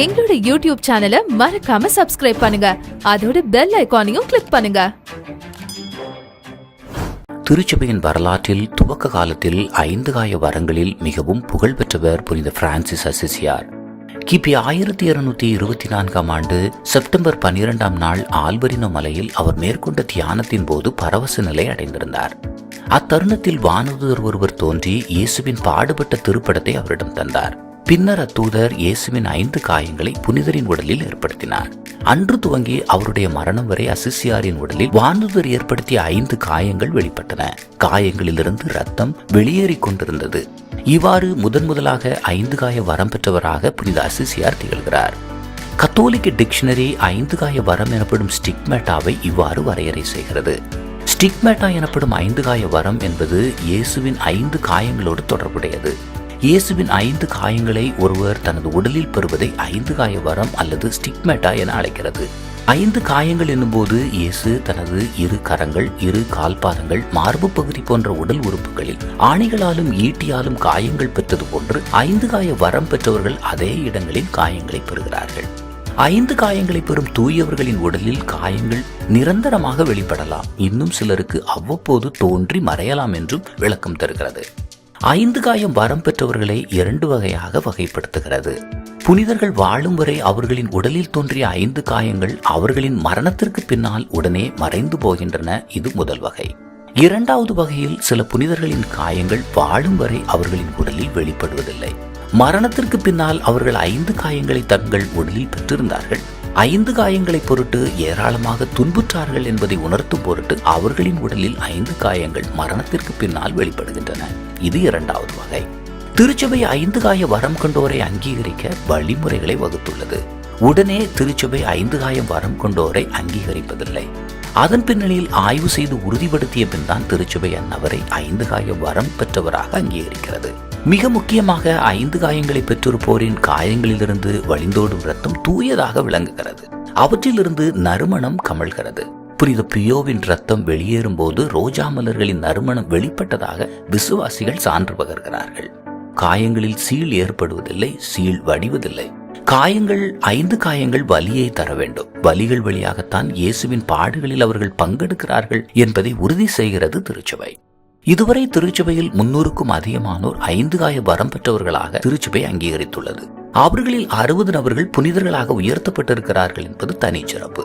எங்களோட யூடியூப் சேனலை மறக்காம சப்ஸ்கிரைப் பண்ணுங்க. அதோட பெல் ஐக்கானையும் கிளிக் பண்ணுங்க. திருச்சபையின் வரலாற்றில் துவக்க காலத்தில் ஐந்து காய வரங்களில் மிகவும் புகழ்பெற்றவர் புனித பிரான்சிஸ் அசிசியார். கிபி ஆயிரத்தி இருநூத்தி இருபத்தி நான்காம் ஆண்டு செப்டம்பர் பன்னிரெண்டாம் நாள் ஆல்பரினோ மலையில் அவர் மேற்கொண்ட தியானத்தின் போது பரவச நிலை அடைந்திருந்தார். அத்தருணத்தில் வானதுதர் ஒருவர் தோன்றி இயேசுவின் பாடுபட்ட திருப்படத்தை அவரிடம் தந்தார். பின்னர் அத்தூதர் இயேசுவின் ஐந்து காயங்களை புனிதரின் உடலில் ஏற்படுத்தினார். அன்று துவங்கி அவருடைய மரணம் வரை அசிசியாரின் உடலில் வானதூதர் ஏற்படுத்திய ஐந்து காயங்கள் வெளிப்பட்டன. காயங்களிலிருந்து ரத்தம் வெளியேறிக் கொண்டிருந்தது. இவ்வாறு முதன் முதலாக ஐந்து காய வரம் பெற்றவராக புனித அசிசியார் திகழ்கிறார். கத்தோலிக்க டிக்ஷனரி ஐந்து காய வரம் எனப்படும் ஸ்டிக்மேட்டாவை இவ்வாறு வரையறை செய்கிறது. ஸ்டிக்மேட்டா எனப்படும் ஐந்து காய வரம் என்பது இயேசுவின் ஐந்து காயங்களோடு தொடர்புடையது. இயேசுவின் ஐந்து காயங்களை ஒருவர் தனது உடலில் பெறுவதை ஐந்து காய வரம் அல்லது ஸ்டிக்மேட்டா என அழைக்கிறது. ஐந்து காயங்கள் என்னும்போது இயேசு தனது இரு கரங்கள் இரு கால்பாதங்கள் மார்பு பகுதி போன்ற உடல் உறுப்புகளில் ஆணிகளாலும் ஈட்டியாலும் காயங்கள் பெற்றது போன்று ஐந்து காய வரம் பெற்றவர்கள் அதே இடங்களில் காயங்களை பெறுகிறார்கள். ஐந்து காயங்களை பெறும் தூயவர்களின் உடலில் காயங்கள் நிரந்தரமாக வெளிப்படலாம். இன்னும் சிலருக்கு அவ்வப்போது தோன்றி மறையலாம் என்றும் விளக்கம் தருகிறது. ஐந்து காயம் வரம் பெற்றவர்களை இரண்டு வகையாக வகைப்படுத்துகிறது. புனிதர்கள் வாழும் வரை அவர்களின் உடலில் தோன்றிய ஐந்து காயங்கள் அவர்களின் மரணத்திற்கு பின்னால் உடனே மறைந்து போகின்றன. இது முதல் வகை. இரண்டாவது வகையில் சில புனிதர்களின் காயங்கள் வாழும் வரை அவர்களின் உடலில் வெளிப்படுவதில்லை. மரணத்திற்கு பின்னால் அவர்கள் ஐந்து காயங்களை தங்கள் உடலில் பெற்றிருந்தார்கள். ஐந்து காயங்களை பொருட்டு ஏராளமாக துன்புற்றார்கள் என்பதை உணர்த்தும் பொருட்டு அவர்களின் உடலில் ஐந்து காயங்கள் மரணத்திற்கு பின்னால் வெளிப்படுகின்றன. இது இரண்டாவது வகை. திருச்சபை ஐந்து காய வரம் கொண்டோரை அங்கீகரிக்க வழிமுறைகளை வகுத்துள்ளது. உடனே திருச்சபை ஐந்து காயம் வரம் கொண்டோரை அங்கீகரிப்பதில்லை. அதன் பின்னணியில் ஆய்வு செய்து உறுதிப்படுத்திய பின் தான் திருச்சபை அந்நவரை ஐந்து காய வரம் பெற்றவராக அங்கீகரிக்கிறது. மிக முக்கியமாக ஐந்து காயங்களை பெற்றிருப்போரின் காயங்களிலிருந்து வழிந்தோடும் ரத்தம் தூயதாக விளங்குகிறது. அவற்றிலிருந்து நறுமணம் கமழ்கிறது. புனித பியோவின் ரத்தம் வெளியேறும் போது ரோஜா மலர்களின் நறுமணம் வெளிப்பட்டதாக விசுவாசிகள் சான்று பகர்கிறார்கள். காயங்களில் சீல் ஏற்படுவதில்லை சீல் வடிவதில்லை. காயங்கள் ஐந்து காயங்கள் வலியை தர வேண்டும். வலிகள் வழியாகத்தான் இயேசுவின் பாடுகளில் அவர்கள் பங்கெடுக்கிறார்கள் என்பதை உறுதி செய்கிறது திருச்சபை. இதுவரை திருச்சபையில் முன்னூறுக்கும் அதிகமானோர் ஐந்து காய வரம் பெற்றவர்களாக திருச்சபை அங்கீகரித்துள்ளது. அவர்களில் அறுபது நபர்கள் புனிதர்களாக உயர்த்தப்பட்டிருக்கிறார்கள் என்பது தனிச்சிறப்பு.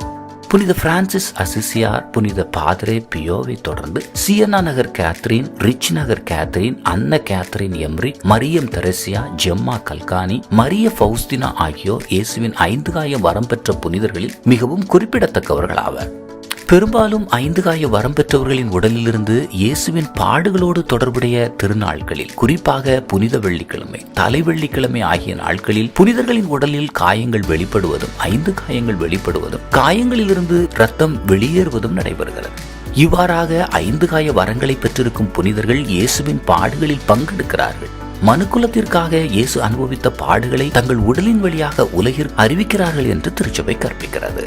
புனித பிரான்சிஸ் அசிசியார் புனித பாதரே பியோவை தொடர்ந்து சியனா நகர் கேத்ரின் ரிச் நகர் Catherine Anna Catherine Emmerich Mariam Thresia Gemma Galgani Maria Faustina ஆகியோர் இயேசுவின் ஐந்து காய வரம் பெற்ற புனிதர்களில் மிகவும் குறிப்பிடத்தக்கவர்கள் ஆவர் பெரும்பாலும் ஐந்து காய வரம் பெற்றவர்களின் உடலிலிருந்து இயேசுவின் பாடுகளோடு தொடர்புடைய திருநாட்களில் குறிப்பாக புனித வெள்ளிக்கிழமை தலை வெள்ளிக்கிழமை ஆகிய நாட்களில் புனிதர்களின் உடலில் காயங்கள் வெளிப்படுவதும் ஐந்து காயங்கள் வெளிப்படுவதும் காயங்களிலிருந்து ரத்தம் வெளியேறுவதும் நடைபெறுகிறது. இவ்வாறாக ஐந்து காய வரங்களை பெற்றிருக்கும் புனிதர்கள் இயேசுவின் பாடுகளில் பங்கெடுக்கிறார்கள். மனுக்குலத்திற்காக இயேசு அனுபவித்த பாடுகளை தங்கள் உடலின் வழியாக உலகிற்கு அறிவிக்கிறார்கள் என்று திருச்சபை கற்பிக்கிறது.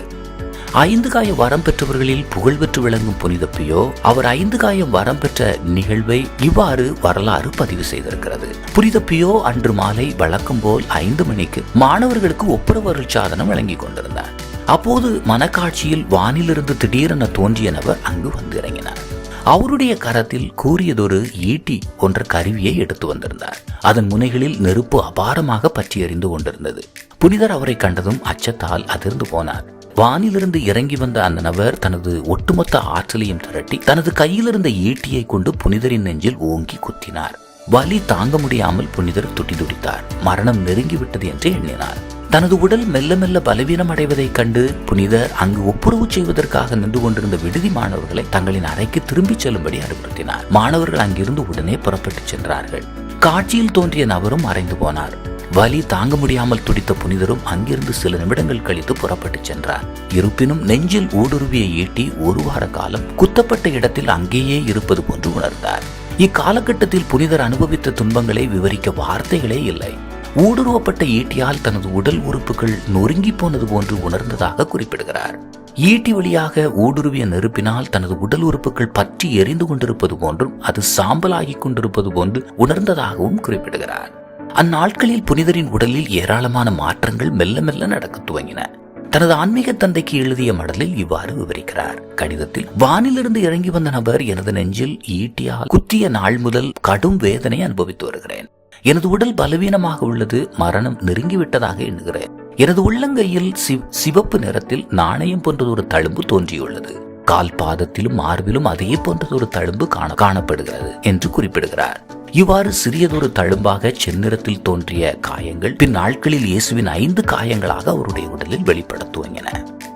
ஐந்து காய வரம் பெற்றவர்களில் புகழ் பெற்று விளங்கும் புனித பியோ அவர் ஐந்து காயம் வரம் பெற்ற நிகழ்வை இவ்வாறு வரலாறு பதிவு செய்திருக்கிறது. புனித பியோ அன்று மாலை வழக்கம் போல் ஐந்து மணிக்கு மாணவர்களுக்கு ஒப்புரவருள் சாதனம் வழங்கிக் கொண்டிருந்தார். அப்போது மனக்காட்சியில் வானிலிருந்து திடீரென தோன்றிய நபர் அங்கு வந்து இறங்கினார். அவருடைய கரத்தில் கூறியதொரு ஈட்டி போன்ற கருவியை எடுத்து வந்திருந்தார். அதன் முனைகளில் நெருப்பு அபாரமாக பற்றி எறிந்து கொண்டிருந்தது. புனிதர் அவரை கண்டதும் அச்சத்தால் அதிர்ந்து போனார். வானிலிருந்து இறங்கி வந்த அந்த நபர் தனது ஒட்டுமொத்த ஆற்றலையும் திரட்டி தனது கையிலிருந்த ஈட்டியை கொண்டு புனிதரின் நெஞ்சில் ஓங்கி குத்தினார். வலி தாங்க முடியாமல் புனிதர் துட்டி துடித்தார் மரணம் நெருங்கிவிட்டது என்று எண்ணினார். தனது உடல் மெல்ல மெல்ல பலவீனம் அடைவதைக் கண்டு புனிதர் அங்கு ஒப்புரவு செய்வதற்காக நின்று கொண்டிருந்த விடுதி மாணவர்களை தங்களின் அறைக்கு திரும்பிச் செல்லும்படி அறிவுறுத்தினார். மாணவர்கள் அங்கிருந்து உடனே புறப்பட்டுச் சென்றார்கள். காட்சியில் தோன்றிய நபரும் மறைந்து போனார். வலி தாங்க முடியாமல் துடித்த புனிதரும் அங்கிருந்து சில நிமிடங்கள் கழித்து புறப்பட்டுச் சென்றார். இருப்பினும் நெஞ்சில் ஊடுருவிய ஈட்டி ஒரு வார காலம் குத்தப்பட்ட இடத்தில் அங்கேயே இருப்பது போன்று உணர்ந்தார். இக்காலகட்டத்தில் புனிதர் அனுபவித்த துன்பங்களை விவரிக்க வார்த்தைகளே இல்லை. ஊடுருவப்பட்ட ஈட்டியால் தனது உடல் உறுப்புகள் நொறுங்கி போனது போன்று உணர்ந்ததாக குறிப்பிடுகிறார். ஈட்டி வழியாக ஊடுருவிய நெருப்பினால் தனது உடல் உறுப்புகள் பற்றி எரிந்து கொண்டிருப்பது போன்றும் அது சாம்பலாகிக் கொண்டிருப்பது போன்று உணர்ந்ததாகவும் குறிப்பிடுகிறார். அந்நாட்களில் புனிதரின் உடலில் ஏராளமான மாற்றங்கள் மெல்ல மெல்ல நடக்கத் துவங்கின. தனது ஆன்மீக தந்தைக்கு எழுதிய மடலில் இவ்வாறு விவரிக்கிறார். கடிதத்தில் வானிலிருந்து இறங்கி வந்த நபர் எனது நெஞ்சில் ஈட்டியால் குத்திய நாள் முதல் கடும் வேதனை அனுபவித்து வருகிறேன். எனது உடல் பலவீனமாக உள்ளது மரணம் நெருங்கிவிட்டதாக எண்ணுகிறேன். எனது உள்ளங்கையில் சிவ- சிவப்பு நிறத்தில் நாணயம் போன்றது ஒரு தழும்பு தோன்றியுள்ளது. கால் பாதத்திலும் மார்பிலும் அதே போன்றது ஒரு தழும்பு காண காணப்படுகிறது என்று குறிப்பிடுகிறார். இவ்வாறு சிறியதொரு தழும்பாக செந்நிறத்தில் தோன்றிய காயங்கள் பின் நாட்களில் இயேசுவின் ஐந்து காயங்களாக அவருடைய உடலில் வெளிப்பட துவங்கின.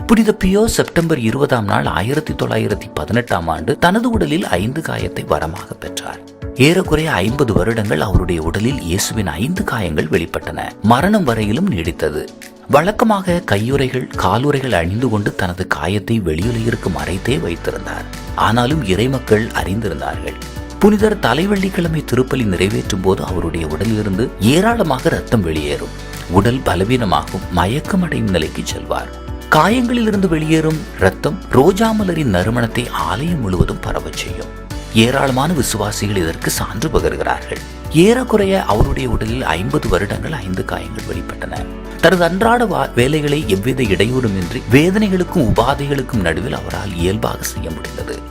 புனித பியோ செப்டம்பர் இருபதாம் நாள் ஆயிரத்தி தொள்ளாயிரத்தி பதினெட்டாம் ஆண்டு தனது உடலில் ஐந்து காயத்தை வரமாக பெற்றார். ஏறக்குறைய ஐம்பது வருடங்கள் அவருடைய உடலில் இயேசுவின் ஐந்து காயங்கள் வெளிப்பட்டன. மரணம் வரையிலும் நீடித்தது. வழக்கமாக கையுறைகள் காலுறைகள் அணிந்து கொண்டு தனது காயத்தை வெளியுலகிற்கு மறைத்தே வைத்திருந்தார். ஆனாலும் இறைமக்கள் அறிந்திருந்தார்கள். புனிதர் தலைவள்ளிக்கிழமை திருப்பலி நிறைவேற்றும் போது அவருடைய உடலிலிருந்து ஏராளமாக ரத்தம் வெளியேறும். உடல் பலவீனமாகும் மயக்கமடையும் நிலைக்கு செல்வார். காயங்களிலிருந்து வெளியேறும் ரத்தம் ரோஜா மலரின் நறுமணத்தை ஆலயம் முழுவதும் பரவச் செய்யும். ஏராளமான விசுவாசிகள் இதற்கு சான்று பகர்கிறார்கள். ஏறக்குறைய அவருடைய உடலில் ஐம்பது வருடங்கள் ஐந்து காயங்கள் வெளிப்பட்டன. தனது அன்றாட வேலைகளை எவ்வித இடையூறுமின்றி வேதனைகளுக்கும் உபாதைகளுக்கும் நடுவில் அவரால் இயல்பாக செய்ய முடிந்தது.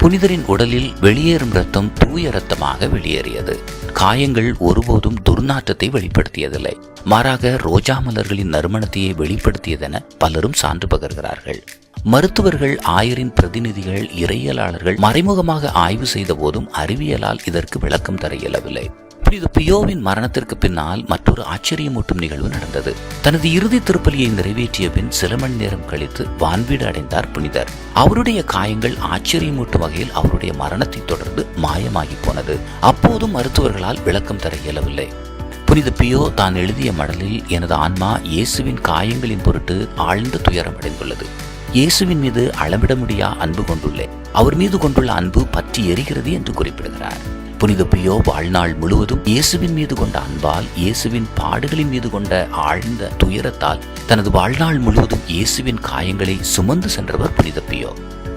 புனிதரின் உடலில் வெளியேறும் ரத்தம் தூய ரத்தமாக வெளியேறியது. காயங்கள் ஒருபோதும் துர்நாற்றத்தை வெளிப்படுத்தியதில்லை. மாறாக ரோஜா மலர்களின் நறுமணத்தையே வெளிப்படுத்தியதென பலரும் சான்று பகர்கிறார்கள். மருத்துவர்கள் ஆயரின் பிரதிநிதிகள் இறையியலாளர்கள் மறைமுகமாக ஆய்வு செய்த போதும் அறிவியலால் இதற்கு விளக்கம் தர இயலவில்லை. புனித பியோவின் மரணத்திற்கு பின்னால் மற்றொரு ஆச்சரியமூட்டும் நிகழ்வு நடந்தது. தனது இறுதி திருப்பலியை நிறைவேற்றிய பின் சில மணி நேரம் கழித்து வான்வீடு அடைந்தார் புனிதர். அவருடைய காயங்கள் ஆச்சரியமூட்டும் வகையில் அவருடைய மரணத்தை தொடர்ந்து மாயமாகி போனது. அப்போதும் மருத்துவர்களால் விளக்கம் தர இயலவில்லை. புனித பியோ தான் எழுதிய மடலில் எனது ஆன்மா இயேசுவின் காயங்களின் பொருட்டு ஆழ்ந்த துயரம் அடைந்துள்ளது. இயேசுவின் மீது அளவிட முடியா அன்பு கொண்டுள்ளேன். அவர் மீது கொண்டுள்ள அன்பு பற்றி எரிகிறது என்று குறிப்பிடுகிறார். புனித பியோ வாழ்நாள் முழுவதும் இயேசுவின் மீது கொண்ட அன்பால் இயேசுவின் பாடுகளின் மீது கொண்ட ஆழ்ந்த துயரத்தால் தனது வாழ்நாள் முழுவதும் இயேசுவின் காயங்களை சுமந்து சென்றவர் புனித பியோ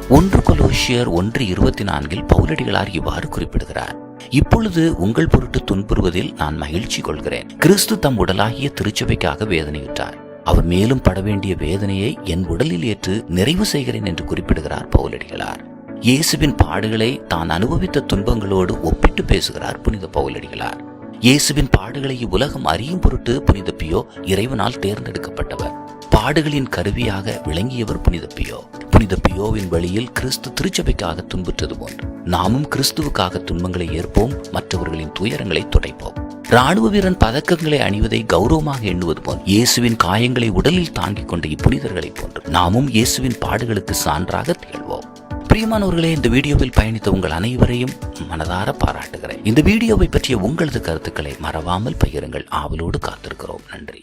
ஒன்று கொலோஷியர் ஒன்று இருபத்தி நான்கில் பவுலடிகளார் இவ்வாறு குறிப்பிடுகிறார். இப்பொழுது உங்கள் பொருட்டு துன்புறுவதில் நான் மகிழ்ச்சி கொள்கிறேன். கிறிஸ்து தம் உடலாகிய திருச்சபைக்காக வேதனையுற்றார். அவர் மேலும் பட வேண்டிய வேதனையை என் உடலில் ஏற்று நிறைவு செய்கிறேன் என்று குறிப்பிடுகிறார் பவுலடிகளார். இயேசுவின் பாடுகளை தான் அனுபவித்த துன்பங்களோடு ஒப்பிட்டு பேசுகிறார் புனித பவுலடிகளார் இயேசுவின் பாடுகளை உலகம் அறியும் பொருட்டு புனித பியோ இறைவனால் தேர்ந்தெடுக்கப்பட்டவர். பாடுகளின் கருவியாக விளங்கியவர் புனித பியோ. புனித பியோவின் வழியில் கிறிஸ்து திருச்சபைக்காக துன்புற்றது போன்று நாமும் கிறிஸ்துவுக்காக துன்பங்களை ஏற்போம் மற்றவர்களின் துயரங்களை துடைப்போம். ராணுவ வீரன் பதக்கங்களை அணிவதை கௌரவமாக எண்ணுவது போல் இயேசுவின் காயங்களை உடலில் தாங்கிக் கொண்ட இப்புனிதர்களைப் போன்று நாமும் இயேசுவின் பாடுகளுக்கு சான்றாக திகழ்வோம். பிரியமானவர்களே இந்த வீடியோவில் பயணித்த உங்கள் அனைவரையும் மனதார பாராட்டுகிறேன். இந்த வீடியோவை பற்றிய உங்களது கருத்துக்களை மறவாமல் பகிருங்கள். ஆவலோடு காத்திருக்கிறோம். நன்றி.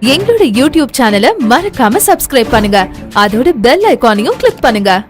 எங்களோட யூடியூப் சேனலை மறக்காம சப்ஸ்கிரைப் பண்ணுங்க. அதோட பெல் ஐக்கானையும் கிளிக் பண்ணுங்க.